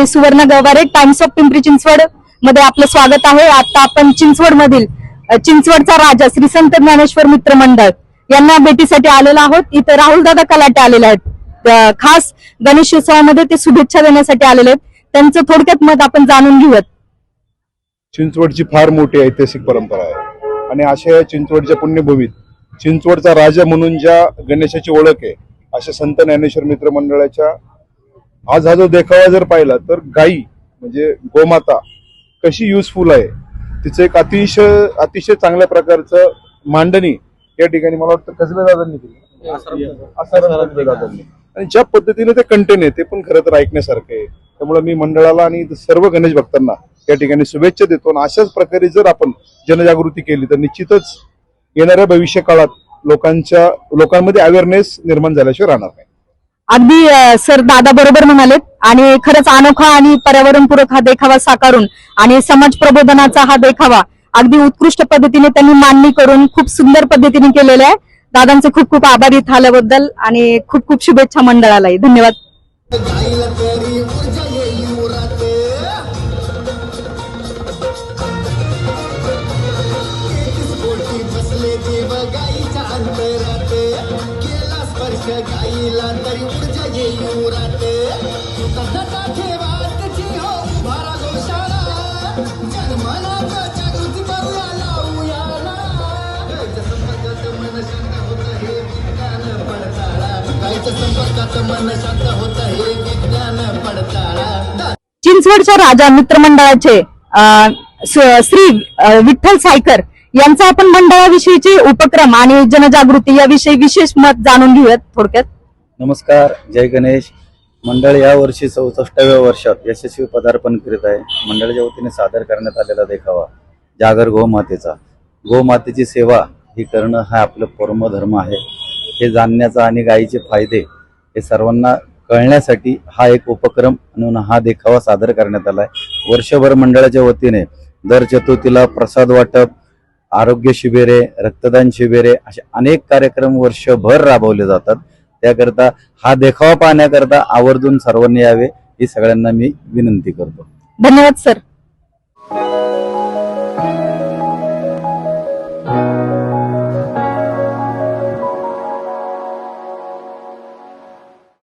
Me Suvarna Gaware times of Pimpri चिंचवडमध्ये आपलं स्वागत आहे. आता आपण चिंचवड मधील चिंचवडचा राजा श्री संत ज्ञानेश्वर मित्र मंडळ यांना भेटीसाठी आलेलो आहोत. इथं राहुल दादा कलाटे आलेले आहेत. खास गणेशोत्सवामध्ये ते शुभेच्छा देण्यासाठी आलेले आहेत. त्यांचं थोडक्यात मत आपण जाणून घेऊयात. चिंचवडची फार मोठी ऐतिहासिक परंपरा आहे. आणि अशा या चिंचवडच्या पुण्यभूमीत चिंचवडचा राजा म्हणून ज्या गणेशाची ओळख आहे अशा संत ज्ञानेश्वर मित्र मंडळाच्या आज हा जो देखावा जर पाहिला तर गाई म्हणजे गोमाता कशी युजफुल आहे? तिचं एक अतिशय अतिशय चांगल्या प्रकारचं मांडणी या ठिकाणी मला वाटतं कसल्या दादांनी केली? आणि ज्या पद्धतीने ते कंटेन आहे ते पण खरं तर ऐकण्यासारखं आहे. त्यामुळे मी मंडळाला आणि सर्व गणेश भक्तांना या ठिकाणी शुभेच्छा देतो. आणि अशाच प्रकारे जर आपण जनजागृती केली तर निश्चितच येणाऱ्या भविष्य काळात लोकांच्या लोकांमध्ये अवेअरनेस निर्माण झाल्याशिवाय राहणार नाही. अगदी सर दादा बरोबर म्हणालेत. आणि खरंच अनोखा आणि पर्यावरणपूरक हा देखावा साकारून आणि समाज प्रबोधनाचा हा देखावा अगदी उत्कृष्ट पद्धतीने त्यांनी मांडणी करून खूप सुंदर पद्धतीने केलेला आहे. दादांचे खूप खूप आभारी झाल्याबद्दल आणि खूप खूप शुभेच्छा मंडळालाही. धन्यवाद. गाईला तरी ऊर्जा येईल उरात सुखाचा ठेवा त्याची हो भारा गोशाळा. जनमनात जागृती करूया लावूया गाईच्या संपर्कात मन शांत होत हे विज्ञान पडताळा. गाईच्या संपर्कात मन शांत होत हे विज्ञान पडताळा. चिंचवडच्या राजा मित्रमंडळाचे अं, स- श्री विठ्ठल सायकर यांचा आपण मंडळाविषयीचे उपक्रम आणि जनजागृती याविषयी विशेष मत जाणून घेऊयात थोडक्यात. नमस्कार जय गणेश. मंडळ या वर्षी चौसष्टाव्या वर्षात यशस्वी पदार्पण करीत आहे. मंडळाच्या वतीने सादर करण्यात आलेला देखावा जागर गोमातेचा. गोमातेची सेवा ही करणं हा आपलं परमधर्म आहे. हे जाणण्याचा आणि गायीचे फायदे हे सर्वांना कळण्यासाठी हा एक उपक्रम म्हणून हा देखावा सादर करण्यात आला आहे वर्षभर मंडळाच्या वतीने दर चतुर्थीला प्रसाद वाटप आरोग्य शिबिरे रक्तदान शिबिरे असे अनेक कार्यक्रम वर्षभर राबवले जातात. त्याकरता हा देखावा पाहण्याकरता आवर्जून सर्वांनी यावे ही सगळ्यांना मी विनंती करतो. धन्यवाद सर.